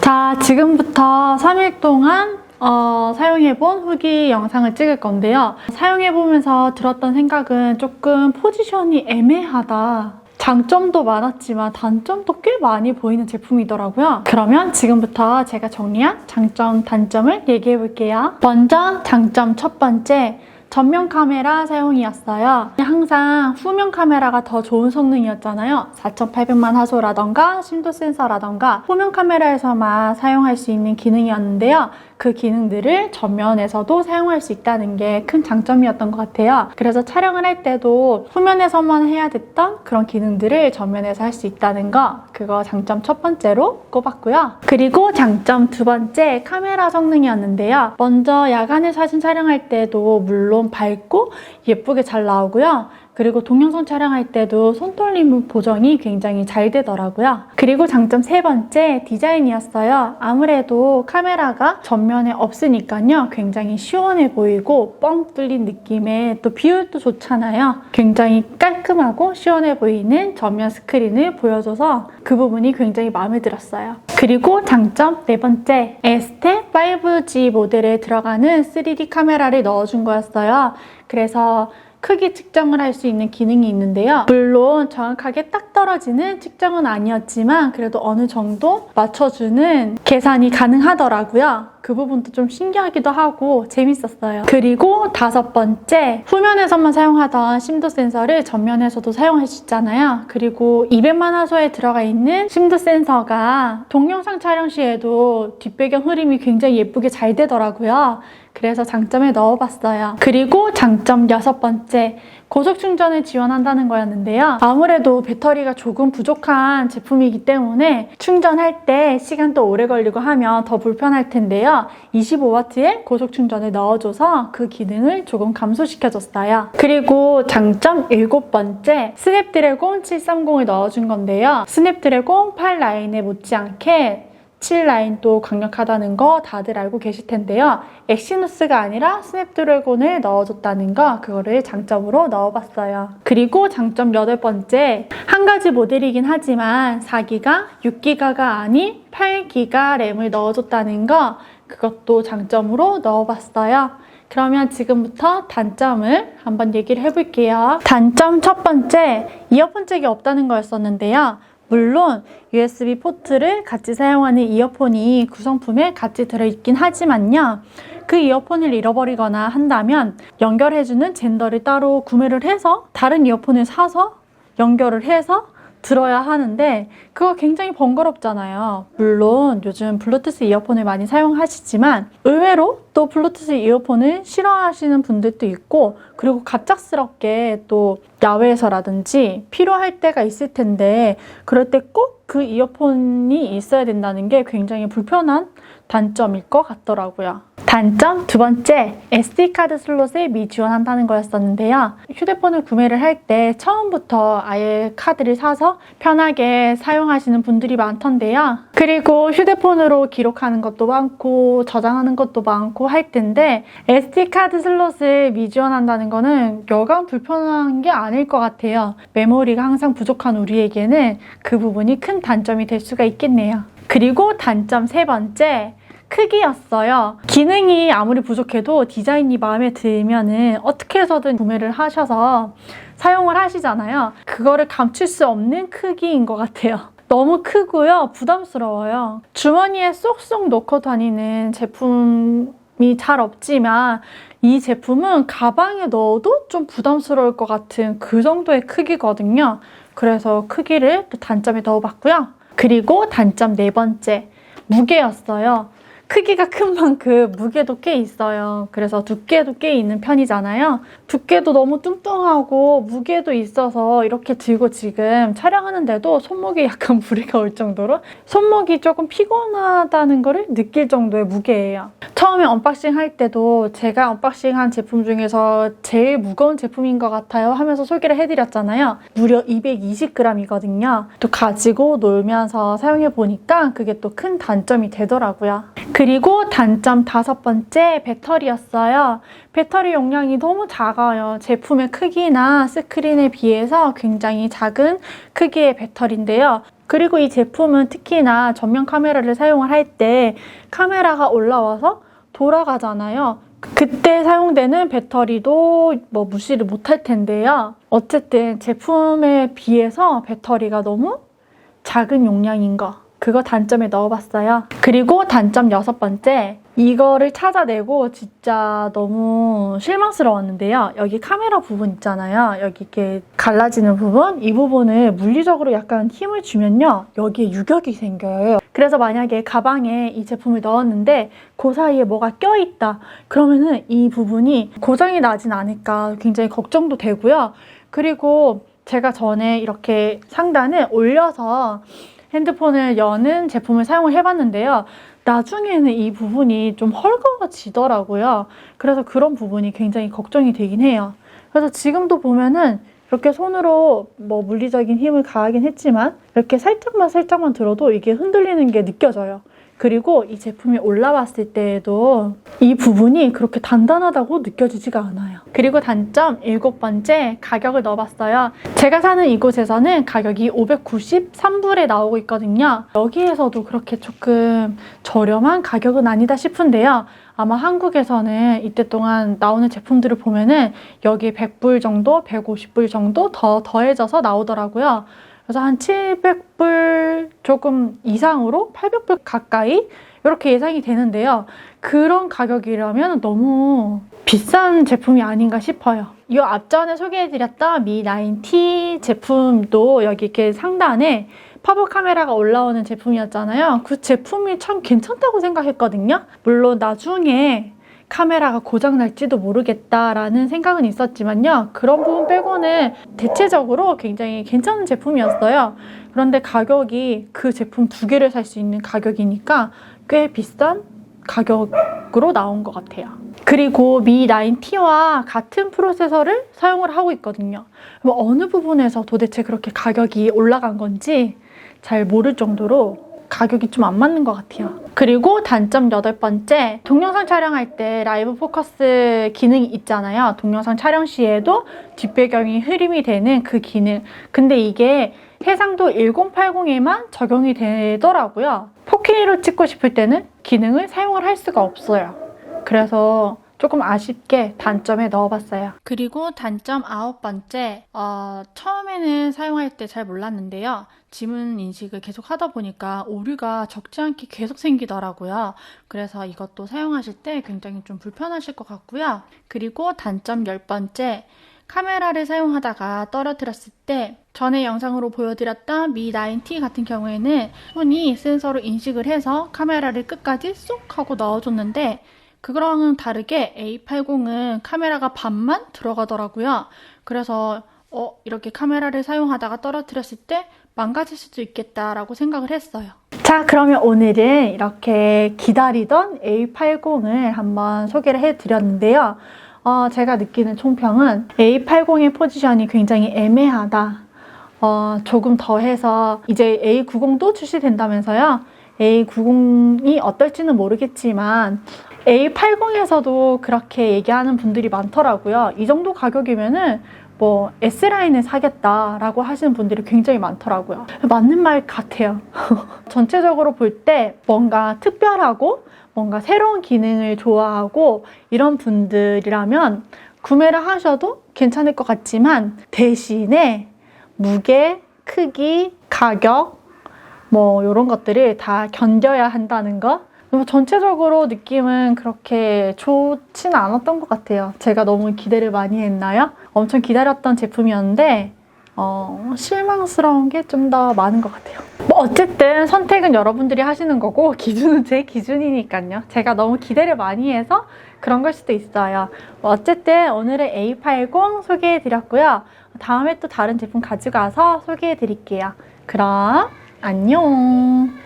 자, 지금부터 3일 동안 어, 사용해본 후기 영상을 찍을 건데요. 사용해보면서 들었던 생각은 조금 포지션이 애매하다. 장점도 많았지만 단점도 꽤 많이 보이는 제품이더라고요. 그러면 지금부터 제가 정리한 장점, 단점을 얘기해 볼게요. 먼저 장점 첫 번째. 전면 카메라 사용이었어요. 항상 후면 카메라가 더 좋은 성능이었잖아요. 4800만 화소라던가 심도 센서라던가 후면 카메라에서만 사용할 수 있는 기능이었는데요. 그 기능들을 전면에서도 사용할 수 있다는 게 큰 장점이었던 것 같아요. 그래서 촬영을 할 때도 후면에서만 해야 됐던 그런 기능들을 전면에서 할 수 있다는 거 그거 장점 첫 번째로 꼽았고요. 그리고 장점 두 번째 카메라 성능이었는데요. 먼저 야간에 사진 촬영할 때도 물론 밝고 예쁘게 잘 나오고요. 그리고 동영상 촬영할 때도 손떨림 보정이 굉장히 잘 되더라고요. 그리고 장점 세 번째 디자인이었어요. 아무래도 카메라가 전면에 없으니까요. 굉장히 시원해 보이고 뻥 뚫린 느낌에 또 비율도 좋잖아요. 굉장히 깔끔하고 시원해 보이는 전면 스크린을 보여줘서 그 부분이 굉장히 마음에 들었어요. 그리고 장점 네 번째 에스테 5G 모델에 들어가는 3D 카메라를 넣어준 거였어요. 그래서 크기 측정을 할 수 있는 기능이 있는데요. 물론 정확하게 딱 떨어지는 측정은 아니었지만 그래도 어느 정도 맞춰주는 계산이 가능하더라고요. 그 부분도 좀 신기하기도 하고 재밌었어요. 그리고 다섯 번째, 후면에서만 사용하던 심도 센서를 전면에서도 사용할 수 있잖아요. 그리고 200만 화소에 들어가 있는 심도 센서가 동영상 촬영 시에도 뒷배경 흐림이 굉장히 예쁘게 잘 되더라고요. 그래서 장점에 넣어봤어요. 그리고 장점 여섯 번째, 고속 충전을 지원한다는 거였는데요. 아무래도 배터리가 조금 부족한 제품이기 때문에 충전할 때 시간도 오래 걸리고 하면 더 불편할 텐데요. 25W의 고속 충전을 넣어줘서 그 기능을 조금 감소시켜줬어요. 그리고 장점 일곱 번째, 스냅드래곤 730을 넣어준 건데요. 스냅드래곤 8 라인에 못지않게 7 라인도 강력하다는 거 다들 알고 계실 텐데요. 엑시누스가 아니라 스냅드래곤을 넣어줬다는 거 그거를 장점으로 넣어봤어요. 그리고 장점 여덟 번째 한 가지 모델이긴 하지만 4기가 6기가가 아닌 8기가 램을 넣어줬다는 거 그것도 장점으로 넣어봤어요. 그러면 지금부터 단점을 한번 얘기를 해볼게요. 단점 첫 번째, 이어폰 잭이 없다는 거였었는데요. 물론 USB 포트를 같이 사용하는 이어폰이 구성품에 같이 들어있긴 하지만요. 그 이어폰을 잃어버리거나 한다면 연결해주는 젠더를 따로 구매를 해서 다른 이어폰을 사서 연결을 해서 들어야 하는데 그거 굉장히 번거롭잖아요. 물론 요즘 블루투스 이어폰을 많이 사용하시지만 의외로 또 블루투스 이어폰을 싫어하시는 분들도 있고 그리고 갑작스럽게 또 야외에서라든지 필요할 때가 있을 텐데 그럴 때 꼭 그 이어폰이 있어야 된다는 게 굉장히 불편한 단점일 것 같더라고요. 단점 두 번째, SD카드 슬롯을 미 지원한다는 거였었는데요. 휴대폰을 구매를 할 때 처음부터 아예 카드를 사서 편하게 사용하시는 분들이 많던데요. 그리고 휴대폰으로 기록하는 것도 많고 저장하는 것도 많고 할 텐데 SD카드 슬롯을 미 지원한다는 거는 여간 불편한 게 아닐 것 같아요. 메모리가 항상 부족한 우리에게는 그 부분이 큰 단점이 될 수가 있겠네요. 그리고 단점 세 번째, 크기였어요. 기능이 아무리 부족해도 디자인이 마음에 들면은 어떻게 해서든 구매를 하셔서 사용을 하시잖아요. 그거를 감출 수 없는 크기인 것 같아요. 너무 크고요. 부담스러워요. 주머니에 쏙쏙 넣고 다니는 제품이 잘 없지만 이 제품은 가방에 넣어도 좀 부담스러울 것 같은 그 정도의 크기거든요. 그래서 크기를 또 단점에 넣어봤고요. 그리고 단점 네 번째, 무게였어요. 크기가 큰 만큼 무게도 꽤 있어요. 그래서 두께도 꽤 있는 편이잖아요. 두께도 너무 뚱뚱하고 무게도 있어서 이렇게 들고 지금 촬영하는데도 손목에 약간 무리가 올 정도로 손목이 조금 피곤하다는 거를 느낄 정도의 무게예요. 처음에 언박싱 할 때도 제가 언박싱한 제품 중에서 제일 무거운 제품인 것 같아요 하면서 소개를 해드렸잖아요. 무려 220g이거든요. 또 가지고 놀면서 사용해 보니까 그게 또 큰 단점이 되더라고요. 그리고 단점 다섯 번째 배터리였어요. 배터리 용량이 너무 작아요. 제품의 크기나 스크린에 비해서 굉장히 작은 크기의 배터리인데요. 그리고 이 제품은 특히나 전면 카메라를 사용을 할 때 카메라가 올라와서 돌아가잖아요. 그때 사용되는 배터리도 뭐 무시를 못할 텐데요. 어쨌든 제품에 비해서 배터리가 너무 작은 용량인 거. 그거 단점에 넣어봤어요. 그리고 단점 여섯 번째. 이거를 찾아내고 진짜 너무 실망스러웠는데요. 여기 카메라 부분 있잖아요. 여기 이렇게 갈라지는 부분. 이 부분을 물리적으로 약간 힘을 주면요. 여기에 유격이 생겨요. 그래서 만약에 가방에 이 제품을 넣었는데 그 사이에 뭐가 껴있다. 그러면은 이 부분이 고장이 나진 않을까 굉장히 걱정도 되고요. 그리고 제가 전에 이렇게 상단을 올려서 핸드폰을 여는 제품을 사용을 해봤는데요. 나중에는 이 부분이 좀 헐거워지더라고요. 그래서 그런 부분이 굉장히 걱정이 되긴 해요. 그래서 지금도 보면은 이렇게 손으로 뭐 물리적인 힘을 가하긴 했지만 이렇게 살짝만 살짝만 들어도 이게 흔들리는 게 느껴져요. 그리고 이 제품이 올라왔을 때에도 이 부분이 그렇게 단단하다고 느껴지지가 않아요. 그리고 단점 일곱 번째 가격을 넣어봤어요. 제가 사는 이곳에서는 가격이 593불에 나오고 있거든요. 여기에서도 그렇게 조금 저렴한 가격은 아니다 싶은데요. 아마 한국에서는 이때 동안 나오는 제품들을 보면은 여기 100불 정도, 150불 정도 더 더해져서 나오더라고요. 그래서 한 700불 조금 이상으로 800불 가까이 이렇게 예상이 되는데요. 그런 가격이라면 너무 비싼 제품이 아닌가 싶어요. 이 앞전에 소개해드렸던 미 9T 제품도 여기 이렇게 상단에 팝업 카메라가 올라오는 제품이었잖아요. 그 제품이 참 괜찮다고 생각했거든요. 물론 나중에 카메라가 고장 날지도 모르겠다라는 생각은 있었지만요. 그런 부분 빼고는 대체적으로 굉장히 괜찮은 제품이었어요. 그런데 가격이 그 제품 두 개를 살 수 있는 가격이니까 꽤 비싼 가격으로 나온 것 같아요. 그리고 미 9T와 같은 프로세서를 사용을 하고 있거든요. 어느 부분에서 도대체 그렇게 가격이 올라간 건지 잘 모를 정도로 가격이 좀 안 맞는 것 같아요. 그리고 단점 여덟 번째, 동영상 촬영할 때 라이브 포커스 기능이 있잖아요. 동영상 촬영 시에도 뒷배경이 흐림이 되는 그 기능. 근데 이게 해상도 1080에만 적용이 되더라고요. 4K로 찍고 싶을 때는 기능을 사용을 할 수가 없어요. 그래서 조금 아쉽게 단점에 넣어봤어요. 그리고 단점 아홉 번째, 어, 처음에는 사용할 때 잘 몰랐는데요. 지문 인식을 계속 하다 보니까 오류가 적지 않게 계속 생기더라고요. 그래서 이것도 사용하실 때 굉장히 좀 불편하실 것 같고요. 그리고 단점 열 번째, 카메라를 사용하다가 떨어뜨렸을 때 전에 영상으로 보여드렸던 미 9T 같은 경우에는 손이 센서로 인식을 해서 카메라를 끝까지 쏙 하고 넣어줬는데 그거랑은 다르게 A80은 카메라가 반만 들어가더라고요. 그래서 어, 이렇게 카메라를 사용하다가 떨어뜨렸을 때 망가질 수도 있겠다라고 생각을 했어요. 자, 그러면 오늘은 이렇게 기다리던 A80을 한번 소개를 해 드렸는데요. 어, 제가 느끼는 총평은 A80의 포지션이 굉장히 애매하다. 어, 조금 더 해서 이제 A90도 출시된다면서요. A90이 어떨지는 모르겠지만 A80에서도 그렇게 얘기하는 분들이 많더라고요. 이 정도 가격이면은 뭐 S라인을 사겠다라고 하시는 분들이 굉장히 많더라고요. 맞는 말 같아요. 전체적으로 볼 때 뭔가 특별하고 뭔가 새로운 기능을 좋아하고 이런 분들이라면 구매를 하셔도 괜찮을 것 같지만 대신에 무게, 크기, 가격 뭐 이런 것들을 다 견뎌야 한다는 거뭐 전체적으로 느낌은 그렇게 좋지는 않았던 것 같아요. 제가 너무 기대를 많이 했나요? 엄청 기다렸던 제품이었는데 어, 실망스러운 게 좀 더 많은 것 같아요. 뭐 어쨌든 선택은 여러분들이 하시는 거고 기준은 제 기준이니까요. 제가 너무 기대를 많이 해서 그런 걸 수도 있어요. 뭐 어쨌든 오늘은 A80 소개해 드렸고요. 다음에 또 다른 제품 가지고 와서 소개해 드릴게요. 그럼 안녕.